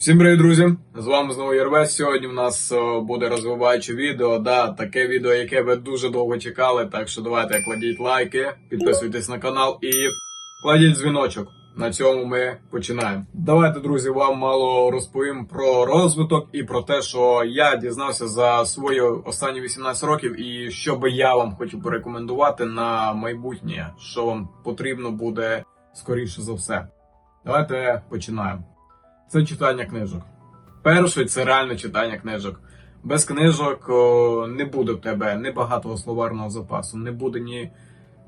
Всім привіт, друзі! З вами знову Єрвес. Сьогодні в нас е, буде розвиваюче відео. Да, таке відео, яке ви дуже довго чекали. Так що давайте кладіть лайки, підписуйтесь на канал і кладіть дзвіночок. На цьому ми починаємо. Давайте, друзі, вам мало розповім про розвиток і про те, що я дізнався за свої останні 18 років, і що би я вам хочу порекомендувати на майбутнє, що вам потрібно буде скоріше за все. Давайте починаємо. Це читання книжок. Перше, це реальне читання книжок. Без книжок о, не буде в тебе ні багатого словарного запасу, не буде ні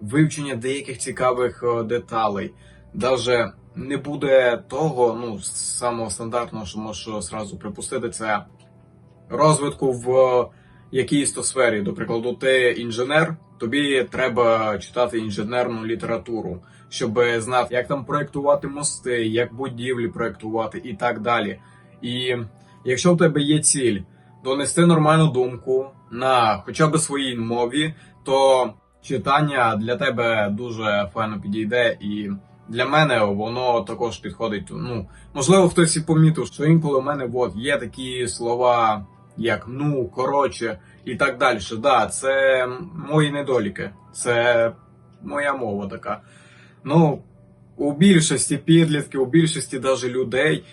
вивчення деяких цікавих о, деталей. Даже не буде того, ну, самого стандартного, що можу сразу припустити, це розвитку в якійсь то сфері. До прикладу, ти інженер, тобі треба читати інженерну літературу, щоб знати, як там проектувати мости, як будівлі проектувати і так далі. І якщо в тебе є ціль донести нормальну думку на хоча б своїй мові, то читання для тебе дуже файно підійде і. Для мене воно також підходить. Ну, можливо, хтось і помітив, що інколи в мене от, є такі слова, як ну, коротше, і так далі. Да, це мої недоліки, це моя мова така. Ну, у більшості підлітків, у більшості даже людей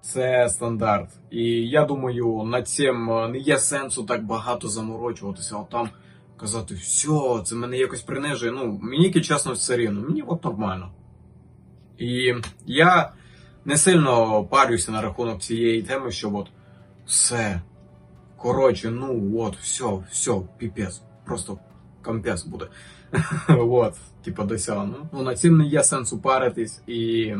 це стандарт. І я думаю, над цим е, не є сенсу так багато заморочуватися, а там казати, все, це мене якось принижує. Ну, мені чесно все рівно, мені от нормально. І я не сильно парюся на рахунок цієї теми, що от все. Коротше, ну от, все, все, піпець. Просто компес буде. от, типа досягну. Ну, на цим не є сенсу паритись і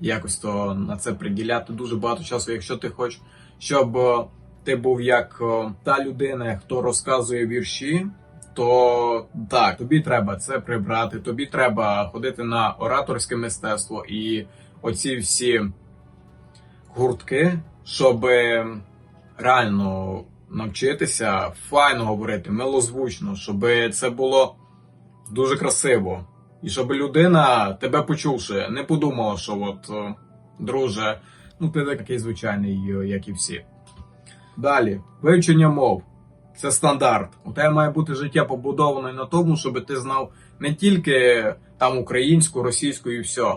якось то на це приділяти дуже багато часу, якщо ти хочеш, щоб е, ти був як е, та людина, хто розказує вірші. То так, тобі треба це прибрати, тобі треба ходити на ораторське мистецтво і оці всі гуртки, щоб реально навчитися файно говорити, милозвучно, щоб це було дуже красиво. І щоб людина, тебе почувши, не подумала, що от, е, друже, ну ти такий звичайний, е, як і всі. Далі, вивчення мов. Це стандарт. У тебе має бути життя побудоване на тому, щоб ти знав не тільки там українську, російську і все.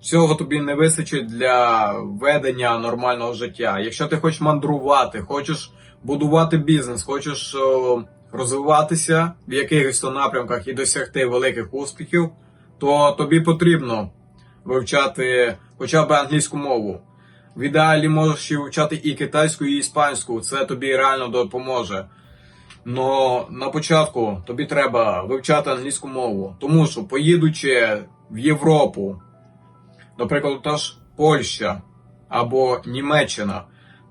Цього тобі не вистачить для ведення нормального життя. Якщо ти хочеш мандрувати, хочеш будувати бізнес, хочеш розвиватися в якихось то напрямках і досягти великих успіхів, то тобі потрібно вивчати хоча б англійську мову. В ідеалі можеш ще вивчати і китайську, і іспанську. Це тобі реально допоможе. Но на початку тобі треба вивчати англійську мову, тому що поїдучи в Європу, наприклад, та ж Польща або Німеччина,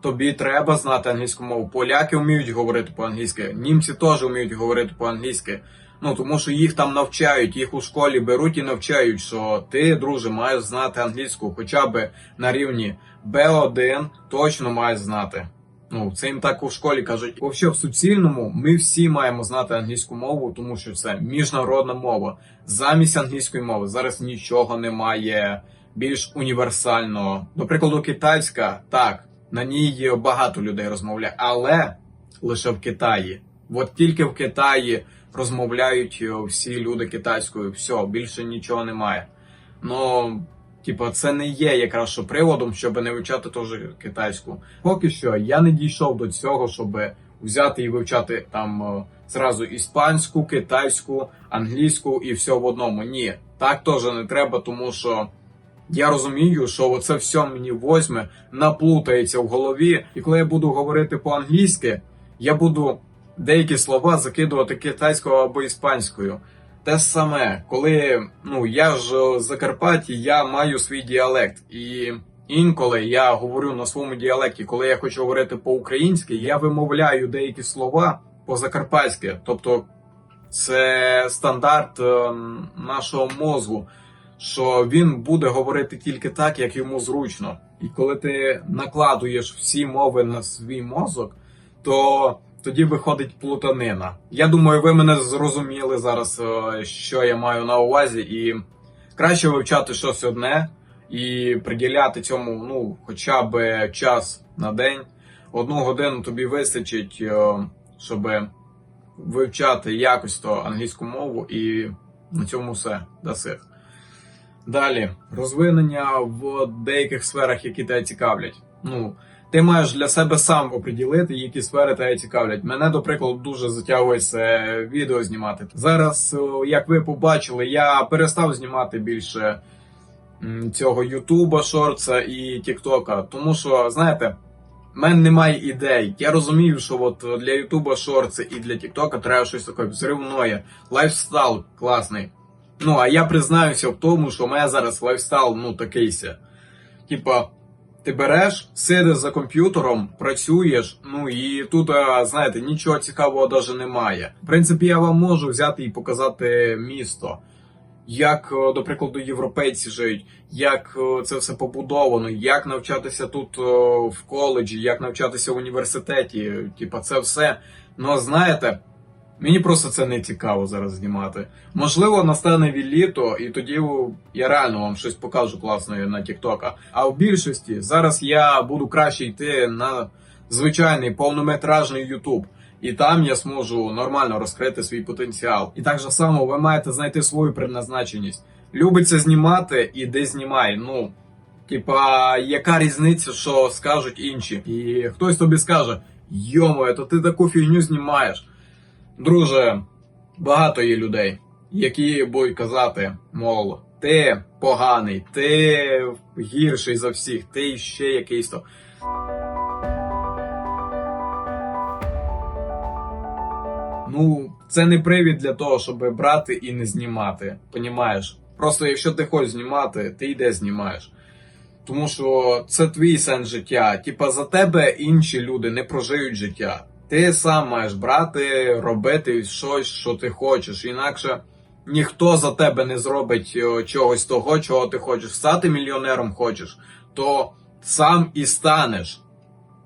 тобі треба знати англійську мову. Поляки вміють говорити по-англійськи, німці теж вміють говорити по-англійськи. Ну тому що їх там навчають, їх у школі беруть і навчають, що ти, друже, маєш знати англійську, хоча б на рівні B1 точно маєш знати. Ну, це їм так у школі кажуть. Взагалі, в суцільному ми всі маємо знати англійську мову, тому що це міжнародна мова. Замість англійської мови зараз нічого немає більш універсального. До прикладу, китайська, так, на ній багато людей розмовляє, але лише в Китаї. От тільки в Китаї розмовляють е, всі люди китайською. Все, більше нічого немає. Ну. Типа, це не є якраз що приводом, щоб не вивчати теж китайську. Поки що я не дійшов до цього, щоб взяти і вивчати там е, зразу іспанську, китайську, англійську і все в одному. Ні, так теж не треба, тому що я розумію, що оце все мені возьме, наплутається в голові. І коли я буду говорити по-англійськи, я буду деякі слова закидувати китайською або іспанською. Те саме, коли ну я ж з Закарпатті, я маю свій діалект, і інколи я говорю на своєму діалекті, коли я хочу говорити по-українськи, я вимовляю деякі слова по-закарпатськи. Тобто це стандарт е, нашого мозку, що він буде говорити тільки так, як йому зручно. І коли ти накладуєш всі мови на свій мозок, то тоді виходить плутанина. Я думаю, ви мене зрозуміли зараз, е, що я маю на увазі, і краще вивчати щось одне і приділяти цьому ну, хоча б час на день. Одну годину тобі вистачить, е, щоб вивчати якось то англійську мову, і на цьому все даси. Далі, розвинення в деяких сферах, які тебе цікавлять. Ну, ти маєш для себе сам оприділити, які сфери тебе цікавлять. Мене, до прикладу, дуже затягує це відео знімати. Зараз, як ви побачили, я перестав знімати більше цього Ютуба, Шорца і Тіктока. Тому що, знаєте, в мене немає ідей. Я розумію, що от для Ютуба Шорти і для Тіктока треба щось таке взривне. Лайфстайл класний. Ну, а я признаюся в тому, що у мене зараз лайфстайл, ну, такий ся. Типа, ти береш, сидиш за комп'ютером, працюєш, ну і тут, знаєте, нічого цікавого даже немає. В принципі, я вам можу взяти і показати місто, як, до прикладу, європейці живуть, як це все побудовано, як навчатися тут в коледжі, як навчатися в університеті. Типа, це все. Ну, знаєте. Мені просто це не цікаво зараз знімати. Можливо, настане літо, і тоді я реально вам щось покажу класне на Тіктока. А в більшості зараз я буду краще йти на звичайний повнометражний Ютуб. І там я зможу нормально розкрити свій потенціал. І так же само ви маєте знайти свою предназначеність. Любиться знімати, іди знімай. Ну, типа, яка різниця, що скажуть інші? І хтось тобі скаже: Йомо, то ти таку фігню знімаєш. Друже, багато є людей, які будуть казати, мол, ти поганий, ти гірший за всіх, ти ще якийсь то. Ну, це не привід для того, щоб брати і не знімати. Понімаєш? Просто якщо ти хочеш знімати, ти йде знімаєш. Тому що це твій сенс життя. Типа за тебе інші люди не прожиють життя. Ти сам маєш брати, робити щось, що ти хочеш. Інакше ніхто за тебе не зробить чогось того, чого ти хочеш. Стати мільйонером хочеш, то сам і станеш.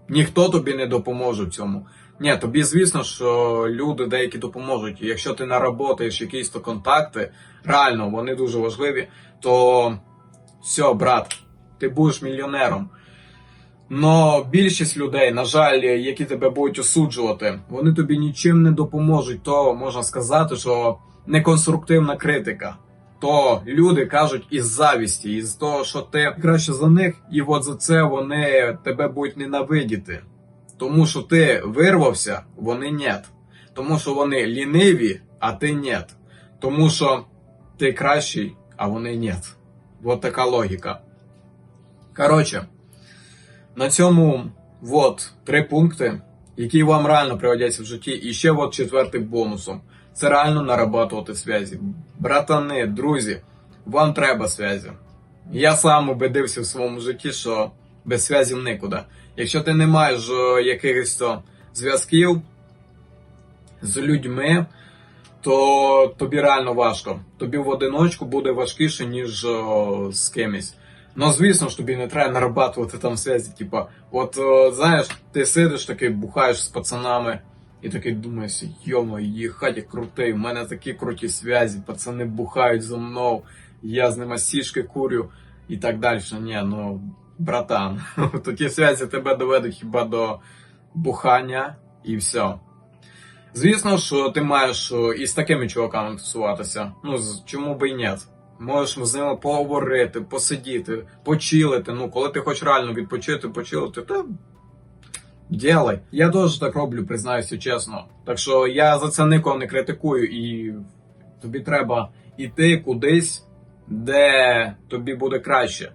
Ніхто тобі не допоможе в цьому. Ні, тобі звісно, що люди деякі допоможуть. Якщо ти наработаєш якісь то контакти, реально вони дуже важливі, то все, брат, ти будеш мільйонером. Но більшість людей, на жаль, які тебе будуть осуджувати, вони тобі нічим не допоможуть. То можна сказати, що неконструктивна критика. То люди кажуть із завісті, із того, що ти краще за них, і от за це вони тебе будуть ненавидіти. Тому що ти вирвався, вони нет. Тому що вони ліниві, а ти нет. Тому що ти кращий, а вони нет. Вот така логіка. Коротше. На цьому вот три пункти, які вам реально пригодяться в житті. І ще от четвертий бонусом. Це реально нарабатувати зв'язі. Братани, друзі, вам треба зв'язі. Я сам убедився в своєму житті, що без зв'язів нікуди. Якщо ти не маєш е, якихось зв'язків з людьми, то тобі реально важко. Тобі в одиночку буде важкіше, ніж о, з кимось. Ну, звісно ж, тобі не треба нарабатувати там зв'язі. Типа, от о, знаєш, ти сидиш такий, бухаєш з пацанами, і такий думаєш, йомо, їхать як крутий, в мене такі круті зв'язі, пацани бухають зо мною, я з ними сішки курю і так далі. Ні, ну, братан, такі зв'язі тебе доведуть хіба до бухання і все. Звісно що ти маєш о, і з такими чуваками тусуватися. Ну, чому би і ні? Можеш з ними поговорити, посидіти, почилити. Ну, коли ти хочеш реально відпочити, почилити, то ділай. Я теж так роблю, признаюся чесно. Так що я за це нікого не критикую, і тобі треба йти кудись, де тобі буде краще.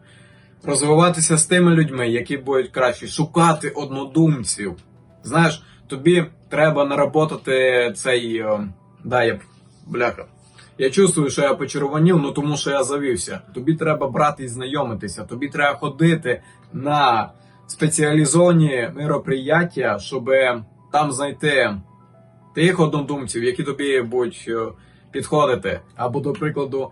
Розвиватися з тими людьми, які будуть кращі, шукати однодумців. Знаєш, тобі треба наработати цей. о, Да, я бляха. Я чувствую, що я почервонів, ну тому що я завівся. Тобі треба брати і знайомитися. Тобі треба ходити на спеціалізовані мероприяття, щоб там знайти тих однодумців, які тобі будуть е, підходити. Або, до прикладу,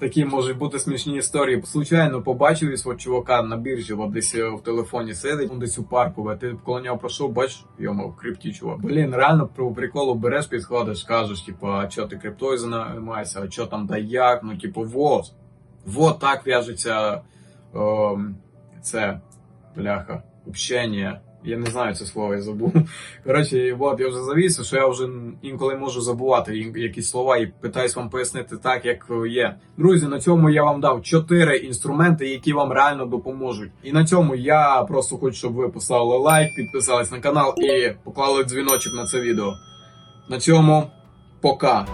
такі можуть бути смішні історії. Случайно побачив свого чувака на біржі, от десь е, в телефоні сидить, десь у парку, ти коло нього пройшов, бачиш, йому в крипті чувак. Блін, реально про приколу береш, підходиш, кажеш, типу, а що ти криптою займаєшся, а що там да як, ну типу, вот. Вот так в'яжуться ем, це бляха, общення. Я не знаю це слово, я забув. Коротше, і от я вже завівся, що я вже інколи можу забувати якісь слова і питаюсь вам пояснити так, як є. Друзі, на цьому я вам дав чотири інструменти, які вам реально допоможуть. І на цьому я просто хочу, щоб ви поставили лайк, підписались на канал і поклали дзвіночок на це відео. На цьому пока.